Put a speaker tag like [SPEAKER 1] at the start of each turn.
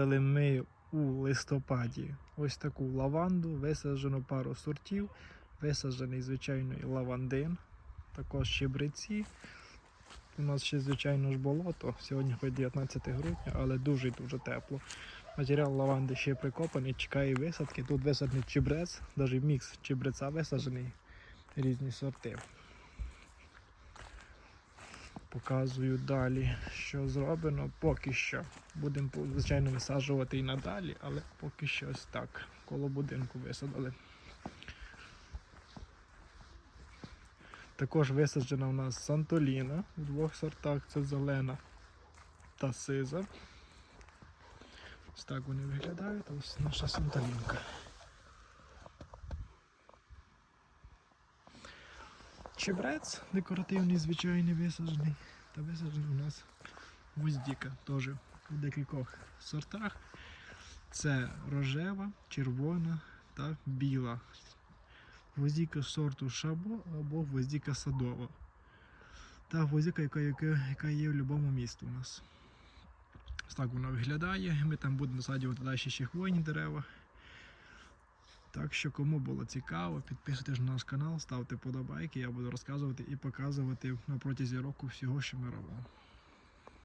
[SPEAKER 1] Але ми у листопаді ось таку лаванду, висаджено пару сортів, висаджений звичайно і лавандин, також щебреці. У нас ще, звичайно ж, болото. Сьогодні хоч 19 грудня, але дуже і дуже тепло. Матеріал лаванди ще прикопаний, чекає висадки. Тут висаджений чебрець, навіть мікс чебреця висаджений, різні сорти. Показую далі, що зроблено поки що. Будемо, звичайно, висаджувати і надалі, але поки що ось так. Коло будинку висадили. Також висаджена у нас Сантоліна у двох сортах. Це зелена та сиза. Ось так вони виглядають. Ось наша Сантолінка. Чебрець декоративний, звичайний висаджений. Та висаджений у нас гвоздіка теж у декількох сортах. Це рожева, червона та біла. Гвоздіка сорту шабо або гвоздіка садова. Та гвоздіка, яка, яка, яка є в будь-якому місті у нас. Ось так вона виглядає. Ми там будемо насаджувати далі ще хвойні дерева. Так що, кому було цікаво, підписуйтесь на наш канал, ставте подобайки, я буду розказувати і показувати на протязі року всього, що ми робимо.